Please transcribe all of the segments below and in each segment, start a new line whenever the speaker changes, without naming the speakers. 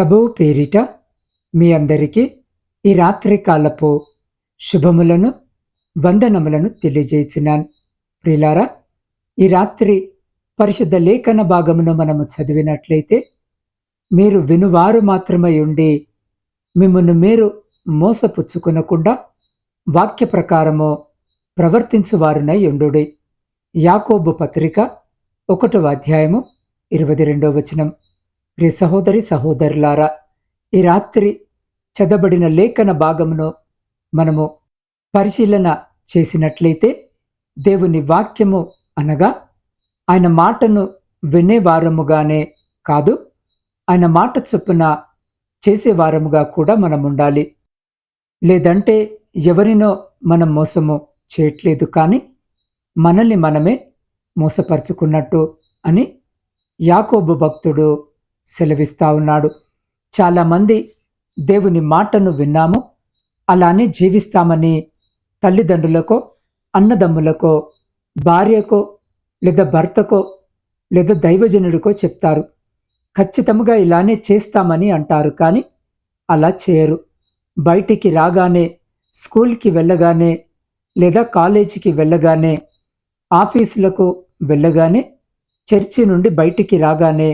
ప్రభువు పేరిట మీ అందరికీ ఈ రాత్రి కాలపు శుభములను వందనములను తెలియజేసినాను. ప్రిలారా ఈ రాత్రి పరిశుద్ధ లేఖన భాగమును మనము చదివినట్లయితే మీరు వినువారు మాత్రమై ఉండి మిమ్మల్ని మీరు మోసపుచ్చుకునకుండా వాక్య ప్రకారము ప్రవర్తించువారునై ఉండుడి. యాకోబు పత్రిక ఒకటవ అధ్యాయము ఇరవై రెండవ వచనం. ప్రియ సహోదరి సహోదరులారా ఈ రాత్రి చదబడిన లేఖన భాగమును మనము పరిశీలన చేసినట్లయితే దేవుని వాక్యము అనగా ఆయన మాటను వినేవారముగానే కాదు ఆయన మాట చొప్పున చేసేవారముగా కూడా మనం ఉండాలి లేదంటే ఎవరినో మనం మోసము చేయట్లేదు కానీ మనల్ని మనమే మోసపరుచుకున్నట్టు అని యాకోబు భక్తుడు సెలవిస్తా ఉన్నాడు. చాలామంది దేవుని మాటను విన్నాము. అలానే జీవిస్తామని తల్లిదండ్రులకో అన్నదమ్ములకో భార్యకో లేదా భర్తకో లేదా దైవజనుడికో చెప్తారు. ఖచ్చితంగా ఇలానే చేస్తామని అంటారు కానీ అలా చేయరు. బయటికి రాగానే స్కూల్కి వెళ్ళగానే లేదా కాలేజీకి వెళ్ళగానే ఆఫీసులకు వెళ్ళగానే చర్చి నుండి బయటికి రాగానే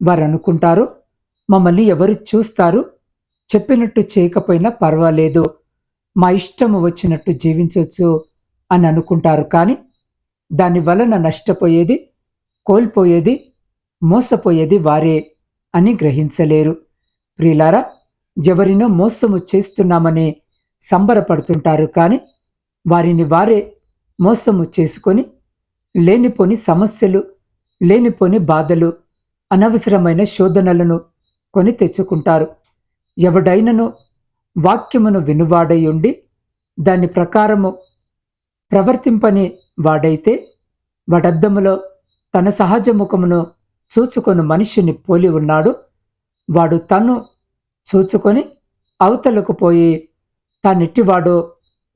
వారు అనుకుంటారు మమ్మల్ని ఎవరు చూస్తారు? చెప్పినట్టు చేయకపోయినా పర్వాలేదు. మా ఇష్టము వచ్చినట్టు జీవించవచ్చు అని అనుకుంటారు కానీ దాని వలన నష్టపోయేది కోల్పోయేది మోసపోయేది వారే అని గ్రహించలేరు. ప్రియులారా ఎవరినో మోసము చేస్తున్నామని సంబరపడుతుంటారు కానీ వారిని వారే మోసము చేసుకొని లేనిపోని సమస్యలు లేనిపోని బాధలు అనవసరమైన శోధనలను కొని తెచ్చుకుంటారు. ఎవడైనను వాక్యమును వినువాడై ఉండి దాని ప్రకారము ప్రవర్తింపని వాడైతే వాడద్దములో తన సహజ ముఖమును చూచుకొని మనిషిని పోలి ఉన్నాడు. వాడు తను చూచుకొని అవతలకు పోయి తానెట్టివాడో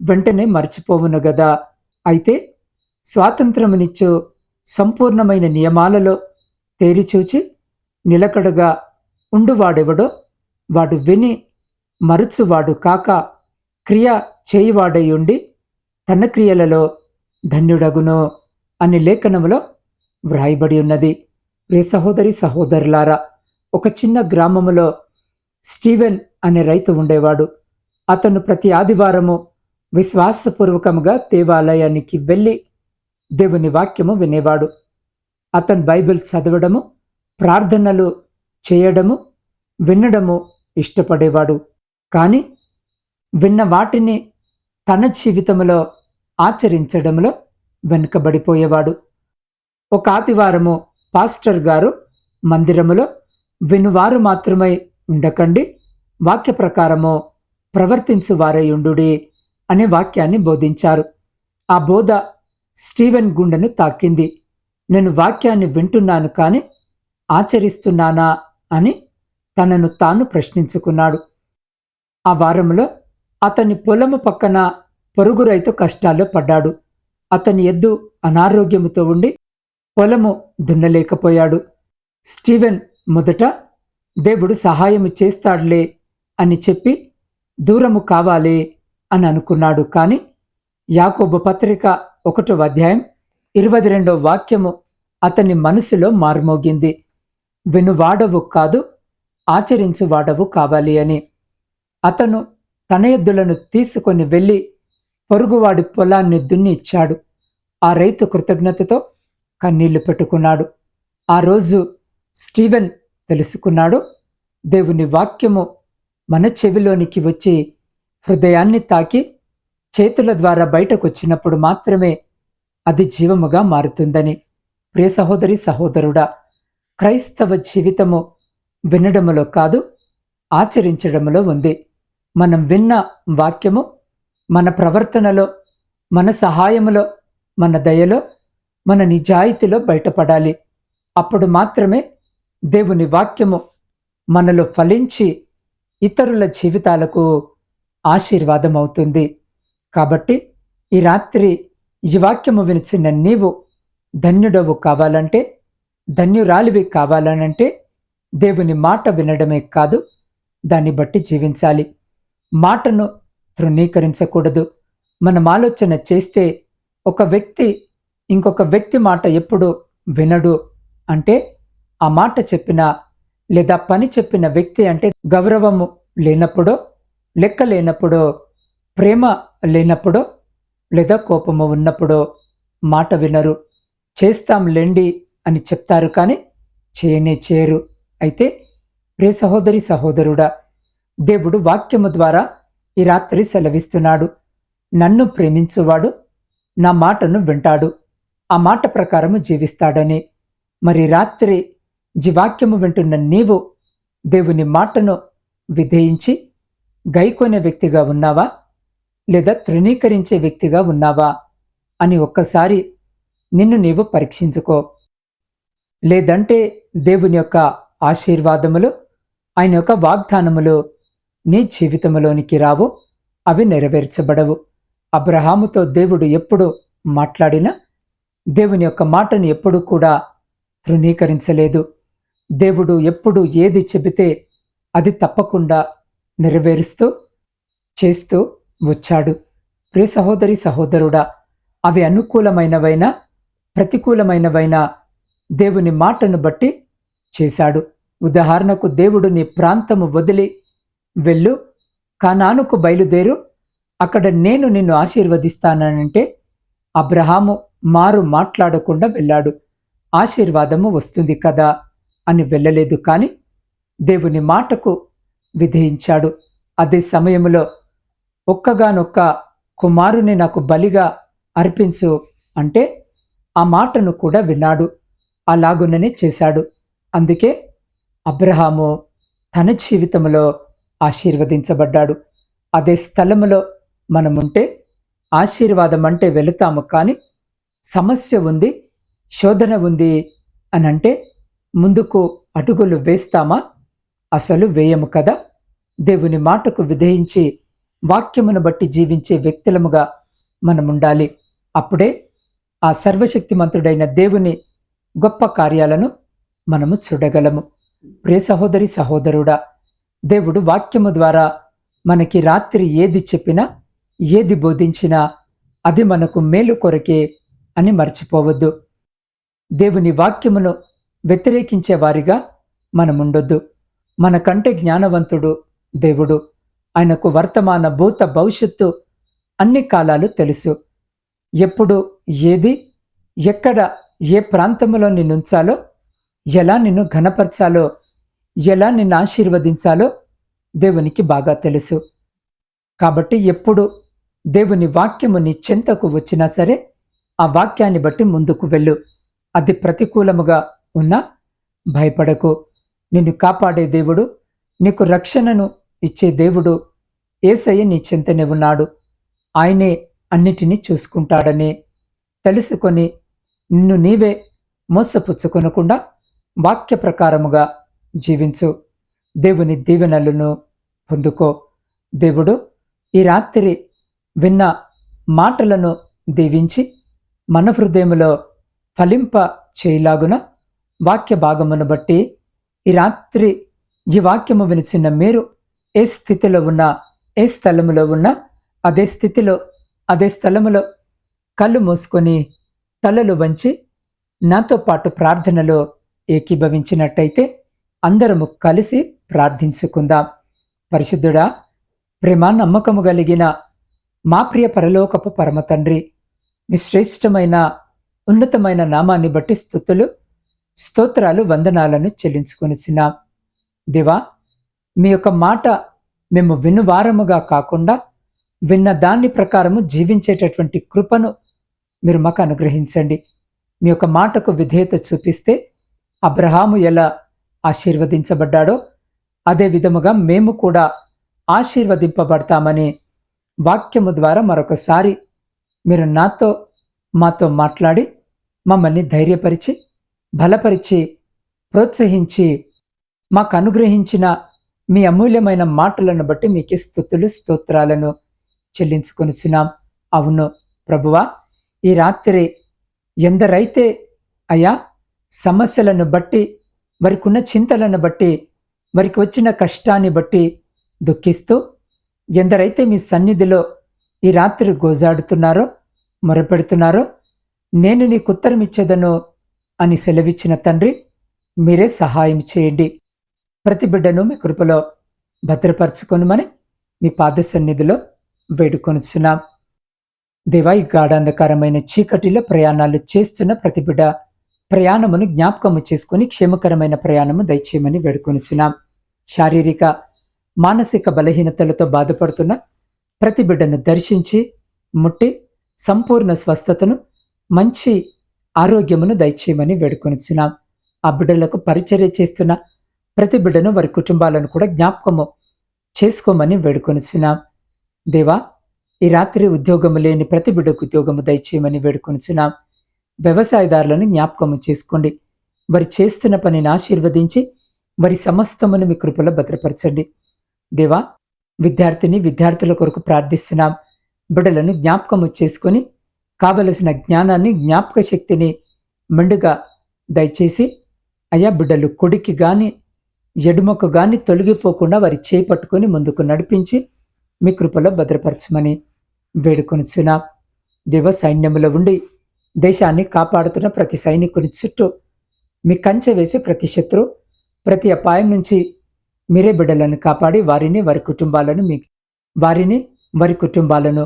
వెంటనే మర్చిపోవును గదా. అయితే స్వాతంత్రమునిచ్చు సంపూర్ణమైన నియమాలలో తేరిచూచి నిలకడగా ఉండువాడెవడో? వాడు విని మరుచువాడు కాక క్రియ చేయువాడై ఉండి తన క్రియలలో ధన్యుడగును అని లేఖనములో వ్రాయబడి ఉన్నది. రే సహోదరి సహోదరులారా ఒక చిన్న గ్రామములో స్టీవెన్ అనే రైతు ఉండేవాడు. అతను ప్రతి ఆదివారము విశ్వాసపూర్వకముగా దేవాలయానికి వెళ్ళి దేవుని వాక్యము వినేవాడు. అతను బైబిల్ చదవడము ప్రార్థనలు చేయడము వినడము ఇష్టపడేవాడు. కానీ విన్న వాటిని తన జీవితంలో ఆచరించడంలో వెనుకబడిపోయేవాడు. ఒక ఆదివారము పాస్టర్ గారు మందిరములో వినువారు మాత్రమై ఉండకండి వాక్య ప్రకారము ప్రవర్తించు వారై ఉండుడి అనే వాక్యాన్ని బోధించారు. ఆ బోధ స్టీవెన్ గుండెను తాకింది. నేను వాక్యాన్ని వింటున్నాను కానీ ఆచరిస్తున్నానా అని తనను తాను ప్రశ్నించుకున్నాడు. ఆ వారంలో అతని పొలము పక్కన పొరుగు రైతు కష్టాల్లో పడ్డాడు. అతని ఎద్దు అనారోగ్యముతో ఉండి పొలము దున్నలేకపోయాడు. స్టీవెన్ మొదట దేవుడు సహాయము చేస్తాడులే అని చెప్పి దూరము కావాలి అని అనుకున్నాడు. కానీ యాకోబు పత్రిక ఒకటో అధ్యాయం ఇరవై రెండో వాక్యము అతని మనసులో మారుమోగింది. వినువాడవు కాదు ఆచరించువాడవు కావాలి అని. అతను తన ఎద్దులను తీసుకొని వెళ్ళి పొరుగువాడి పొలాన్ని దున్ని ఇచ్చాడు. ఆ రైతు కృతజ్ఞతతో కన్నీళ్ళు పెట్టుకున్నాడు. ఆ రోజు స్టీవెన్ తెలుసుకున్నాడు దేవుని వాక్యము మన చెవిలోనికి వచ్చి హృదయాన్ని తాకి చేతుల ద్వారా బయటకు వచ్చినప్పుడు మాత్రమే అది జీవముగా మారుతుందని. ప్రియ సహోదరి సహోదరుడా క్రైస్తవ జీవితము వినడములో కాదు ఆచరించడములో ఉంది. మనం విన్న వాక్యము మన ప్రవర్తనలో మన సహాయములో మన దయలో మన నిజాయితీలో బయటపడాలి. అప్పుడు మాత్రమే దేవుని వాక్యము మనలో ఫలించి ఇతరుల జీవితాలకు ఆశీర్వాదం అవుతుంది కాబట్టి ఈ రాత్రి ఈ వాక్యము వినిచిన నీవు ధన్యుడవు కావాలంటే ధన్యురాలివి కావాలనంటే దేవుని మాట వినడమే కాదు దాన్ని బట్టి జీవించాలి. మాటను తృణీకరించకూడదు. మనం ఆలోచన చేస్తే ఒక వ్యక్తి ఇంకొక వ్యక్తి మాట ఎప్పుడు వినడు అంటే ఆ మాట చెప్పిన లేదా పని చెప్పిన వ్యక్తి అంటే గౌరవము లేనప్పుడో లెక్క లేనప్పుడో ప్రేమ లేనప్పుడో లేదా కోపము ఉన్నప్పుడో మాట వినరు. చేస్తాంలేండి అని చెప్తారు కానీ చేయనే చేయరు. అయితే ప్రే సహోదరి సహోదరుడా దేవుడు వాక్యము ద్వారా ఈ రాత్రి సెలవిస్తున్నాడు. నన్ను ప్రేమించువాడు నా మాటను వింటాడు. ఆ మాట ప్రకారము జీవిస్తాడని. మరి రాత్రి జీవాక్యము వింటున్న నీవు దేవుని మాటను విధేయించి గైకొనే వ్యక్తిగా ఉన్నావా? లేదా తృణీకరించే వ్యక్తిగా ఉన్నావా? అని ఒక్కసారి నిన్ను నీవు పరీక్షించుకో. లేదంటే దేవుని యొక్క ఆశీర్వాదములు ఆయన యొక్క వాగ్దానములు నీ జీవితంలోనికి రావు అవి నెరవేర్చబడవు. అబ్రహాముతో దేవుడు ఎప్పుడు మాట్లాడినా దేవుని యొక్క మాటను ఎప్పుడు కూడా తృణీకరించలేదు. దేవుడు ఎప్పుడు ఏది చెబితే అది తప్పకుండా నెరవేరుస్తూ చేస్తూ వచ్చాడు. ప్రే సహోదరి సహోదరుడా అవి అనుకూలమైనవైనా ప్రతికూలమైనవైనా దేవుని మాటను బట్టి చేశాడు. ఉదాహరణకు దేవుడు నీ ప్రాంతము వదిలి వెళ్ళు కానానుకు బయలుదేరు అక్కడ నేను నిన్ను ఆశీర్వదిస్తానంటే అబ్రహాము మారు మాట్లాడకుండా వెళ్ళాడు. ఆశీర్వాదము వస్తుంది కదా అని వెళ్ళలేదు కాని దేవుని మాటకు విధేయించాడు. అదే సమయంలో ఒక్కగానొక్క కుమారుని నాకు బలిగా అర్పించు అంటే ఆ మాటను కూడా విన్నాడు. అలాగుననే చేశాడు. అందుకే అబ్రహాము తన జీవితంలో ఆశీర్వదించబడ్డాడు. అదే స్థలములో మనముంటే ఆశీర్వాదం అంటే వెళుతాము కానీ సమస్య ఉంది శోధన ఉంది అని అంటే ముందుకు అడుగులు వేస్తామా? అసలు వేయము కదా? దేవుని మాటకు విధేయించి వాక్యమును బట్టి జీవించే వ్యక్తులముగా మనముండాలి. అప్పుడే ఆ సర్వశక్తిమంతుడైన దేవుని గొప్ప కార్యాలను మనము చూడగలము. ప్రే సహోదరి సహోదరుడా దేవుడు వాక్యము ద్వారా మనకి రాత్రి ఏది చెప్పినా ఏది బోధించినా అది మనకు మేలు కొరకే అని మర్చిపోవద్దు. దేవుని వాక్యమును వ్యతిరేకించే వారిగా మనముండొద్దు. మనకంటే జ్ఞానవంతుడు దేవుడు. ఆయనకు వర్తమాన భూత భవిష్యత్తు అన్ని కాలాలు తెలుసు. ఎప్పుడు ఏది ఎక్కడ ఏ ప్రాంతంలో నిన్నుంచాలో ఎలా నిన్ను ఘనపరచాలో ఎలా నిన్ను ఆశీర్వదించాలో దేవునికి బాగా తెలుసు. కాబట్టి ఎప్పుడు దేవుని వాక్యము నీ చెంతకు వచ్చినా సరే ఆ వాక్యాన్ని బట్టి ముందుకు వెళ్ళు. అది ప్రతికూలముగా ఉన్నా భయపడకు. నిన్ను కాపాడే దేవుడు నీకు రక్షణను ఇచ్చే దేవుడు ఏసయ్య నీ చెంతనే ఉన్నాడు. ఆయనే అన్నిటినీ చూసుకుంటాడని. తెలుసుకొని నిన్ను నీవే మోసపుచ్చుకొనకుండా వాక్య ప్రకారముగా జీవించు. దేవుని దీవెనలను పొందుకో. దేవుడు ఈ రాత్రి విన్న మాటలను దీవించి మన హృదయములో ఫలింప చేయలాగున వాక్య భాగమును బట్టి ఈ రాత్రి ఈ వాక్యము వినిచిన మీరు ఏ స్థితిలో ఉన్నా ఏ స్థలములో ఉన్నా అదే స్థితిలో అదే స్థలములో కళ్ళు మూసుకొని తలలు వంచి నాతో పాటు ప్రార్థనలో ఏకీభవించినట్టయితే అందరము కలిసి ప్రార్థించుకుందాం. పరిశుద్ధుడా ప్రేమ నమ్మకము కలిగిన మా ప్రియ పరలోకపు పరమ తండ్రి మీ శ్రేష్టమైన ఉన్నతమైన నామాన్ని బట్టి స్థుతులు స్తోత్రాలు వందనాలను చెల్లించుకొనిచున్నాం. దివా మీ యొక్క మాట మేము వినువారముగా కాకుండా విన్న దాని ప్రకారము జీవించేటటువంటి కృపను మీరు మాకు అనుగ్రహించండి. మీ యొక్క మాటకు విధేయత చూపిస్తే అబ్రహాము ఎలా ఆశీర్వదించబడ్డాడో అదే విధముగా మేము కూడా ఆశీర్వదింపబడతామని వాక్యము ద్వారా మరొకసారి మీరు నాతో మాతో మాట్లాడి మమ్మల్ని ధైర్యపరిచి బలపరిచి ప్రోత్సహించి మాకు అనుగ్రహించిన మీ అమూల్యమైన మాటలను బట్టి మీకే స్థుతులు స్తోత్రాలను చెల్లించుకొనిచున్నాం. అవును ప్రభువా ఈ రాత్రి ఎందరైతే అయా సమస్యలను బట్టి వారికి ఉన్న చింతలను బట్టి వారికి వచ్చిన కష్టాన్ని బట్టి దుఃఖిస్తూ ఎందరైతే మీ సన్నిధిలో ఈ రాత్రి గోజాడుతున్నారో మొరపెడుతున్నారో నేను నీకు ఉత్తరం ఇచ్చేదను అని సెలవిచ్చిన తండ్రి మీరే సహాయం చేయండి. ప్రతి బిడ్డను మీ కృపలో భద్రపరచుకొనుమని మీ పాద సన్నిధిలో వేడుకొనుచున్నాం. దేవా ఈ గాఢాంధకారమైన చీకటిలో ప్రయాణాలు చేస్తున్న ప్రతి బిడ్డ ప్రయాణమును జ్ఞాపకము చేసుకుని క్షేమకరమైన ప్రయాణము దయచేయమని వేడుకొనిచున్నాం. శారీరక మానసిక బలహీనతలతో బాధపడుతున్న ప్రతి బిడ్డను దర్శించి ముట్టి సంపూర్ణ స్వస్థతను మంచి ఆరోగ్యమును దయచేయమని వేడుకొనిచున్నాం. ఆ బిడ్డలకు పరిచర్య చేస్తున్న ప్రతి బిడ్డను వారి కుటుంబాలను కూడా జ్ఞాపకము చేసుకోమని వేడుకొనిచున్నాం. దేవా ఈ రాత్రి ఉద్యోగము లేని ప్రతి బిడ్డకు ఉద్యోగము దయచేయమని వేడుకొనిచున్నాం. వ్యవసాయదారులను జ్ఞాపకము చేసుకోండి. వారి చేస్తున్న పనిని ఆశీర్వదించి వారి సమస్తమును మీ కృపలో భద్రపరచండి. దేవా విద్యార్థిని విద్యార్థుల కొరకు ప్రార్థిస్తున్నాం. బిడ్డలను జ్ఞాపకము చేసుకొని కావలసిన జ్ఞానాన్ని జ్ఞాపక శక్తిని మెండుగా దయచేసి అయా బిడ్డలు కొడికి కానీ ఎడుమకు గాని తొలగిపోకుండా వారి పట్టుకొని ముందుకు నడిపించి మీ కృపలో భద్రపరచమని వేడుకొనిచున్నా దేవ సైన్యములో ఉండి దేశాన్ని కాపాడుతున్న ప్రతి సైనికుని చుట్టూ మీ కంచె వేసి ప్రతి శత్రు ప్రతి అపాయం నుంచి మీరే బిడ్డలను కాపాడి వారిని వారి కుటుంబాలను మీ వారిని వారి కుటుంబాలను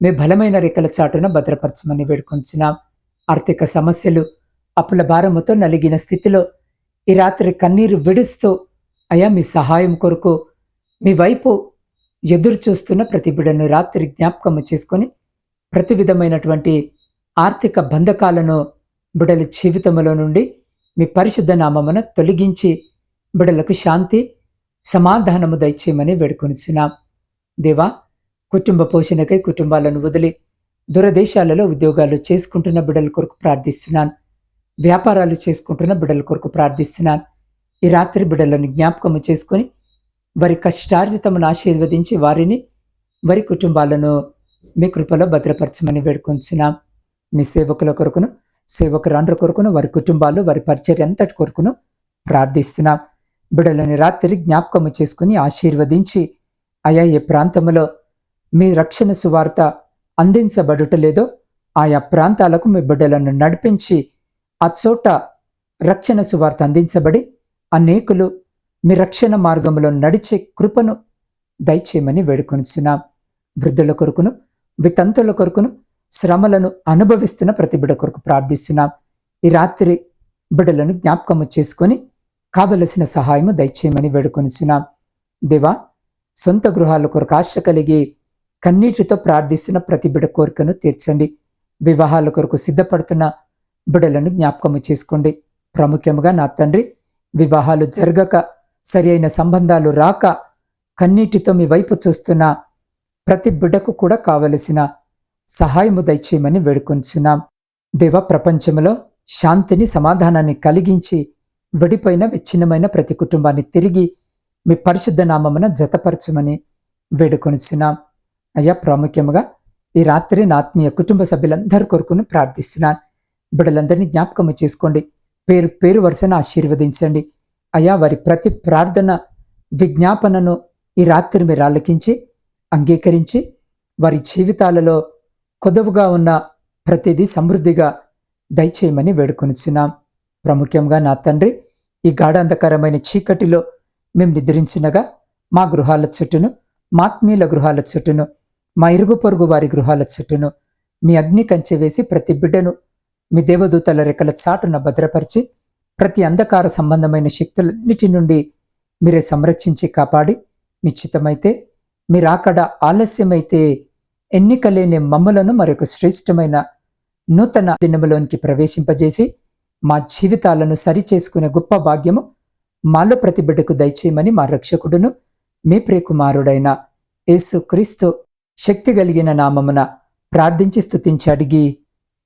మీ బలమైన రెక్కల చాటున భద్రపరచమని వేడుకొంచిన ఆర్థిక సమస్యలు అప్పుల భారముతో నలిగిన స్థితిలో ఈ రాత్రి కన్నీరు విడుస్తూ అయా మీ సహాయం కొరకు మీ వైపు ఎదురు చూస్తున్న ప్రతి బిడ్డను రాత్రి జ్ఞాపకము చేసుకొని ప్రతి విధమైనటువంటి ఆర్థిక బంధకాలను బిడల జీవితములో నుండి మీ పరిశుద్ధ నామమున తొలగించి బిడలకు శాంతి సమాధానము దయచేయమని వేడుకొనిచున్నాం. దేవా కుటుంబ పోషణకై కుటుంబాలను వదిలి దురదేశాలలో ఉద్యోగాలు చేసుకుంటున్న బిడ్డల కొరకు ప్రార్థిస్తున్నాను. వ్యాపారాలు చేసుకుంటున్న బిడ్డల కొరకు ప్రార్థిస్తున్నాను. ఈ రాత్రి బిడ్డలను జ్ఞాపకము చేసుకొని వారి కష్టార్జితమును ఆశీర్వదించి వారిని వారి కుటుంబాలను మీ కృపలో భద్రపరచమని వేడుకొంచున్నాం. మీ సేవకుల కొరకును సేవకురాండ్ర కొరకును వారి కుటుంబాలు వారి పరిచర్య అంతటి కొరకును ప్రార్థిస్తున్నాం. బిడలని రాత్రి జ్ఞాపకము చేసుకుని ఆశీర్వదించి అయా ఏ ప్రాంతంలో మీ రక్షణ సువార్త అందించబడుటలేదో ఆయా ప్రాంతాలకు మీ బిడ్డలను నడిపించి ఆ చోట రక్షణ సువార్త అందించబడి అనేకులు మీ రక్షణ మార్గంలో నడిచే కృపను దయచేయమని వేడుకొనిచున్నాం. వృద్ధుల కొరకును వితంతుల కొరకును శ్రమలను అనుభవిస్తున్న ప్రతి బిడ కొరకు ప్రార్థిస్తున్నాం. ఈ రాత్రి బిడలను జ్ఞాపకము చేసుకొని కావలసిన సహాయము దయచేయమని వేడుకొనిచున్నాం. దేవా సొంత గృహాల కొరకు ఆశ కలిగి కన్నీటితో ప్రార్థిస్తున్న ప్రతి బిడ కోరికను తీర్చండి. వివాహాల కొరకు సిద్ధపడుతున్న బిడలను జ్ఞాపకము చేసుకోండి. ప్రాముఖ్యముగా నా తండ్రి వివాహాలు జరగక సరియైన సంబంధాలు రాక కన్నీటితో మీ వైపు చూస్తున్న ప్రతి బిడ్డకు కూడా కావలసిన సహాయము దయచేయమని వేడుకొంచున్నాం. దేవ ప్రపంచంలో శాంతిని సమాధానాన్ని కలిగించి విడిపోయిన విచ్ఛిన్నమైన ప్రతి కుటుంబాన్ని తిరిగి మీ పరిశుద్ధ నామమున జతపరచమని వేడుకొనిచున్నాం అయ్యా ప్రాముఖ్యముగా ఈ రాత్రి నా ఆత్మీయ కుటుంబ సభ్యులందరి కొరకును ప్రార్థిస్తున్నాను. బిడ్డలందరినీ జ్ఞాపకము చేసుకోండి. పేరు పేరు వరుసను ఆశీర్వదించండి. అయ్యా వారి ప్రతి ప్రార్థన విజ్ఞాపనను ఈ రాత్రి మీరు ఆలకించి అంగీకరించి వారి జీవితాలలో కొదవుగా ఉన్న ప్రతిదీ సమృద్ధిగా దయచేయమని వేడుకొనిచున్నాం. ప్రాముఖ్యంగా నా తండ్రి ఈ గాఢాంధకరమైన చీకటిలో మేము నిద్రించినగా మా గృహాల చుట్టూను మాత్మీయుల గృహాల చుట్టూను మా ఇరుగు పొరుగు వారి గృహాల చుట్టూను మీ అగ్ని కంచె వేసి ప్రతి బిడ్డను మీ దేవదూతల రెక్కల చాటున భద్రపరిచి ప్రతి అంధకార సంబంధమైన శక్తులన్నిటి నుండి మీరే సంరక్షించి కాపాడి మీ చిత్తమైతే మీరాకడ ఆలస్యమైతే ఎన్నికలేని మమ్మలను మరొక శ్రేష్టమైన నూతన దినములోనికి ప్రవేశింపజేసి మా జీవితాలను సరిచేసుకునే గొప్ప భాగ్యము మాలో ప్రతి బిడ్డకు దయచేయమని మా రక్షకుడును మీ ప్రియకుమారుడైన యేసు క్రీస్తు శక్తి కలిగిన నామమున ప్రార్థించి స్తుతించి అడిగి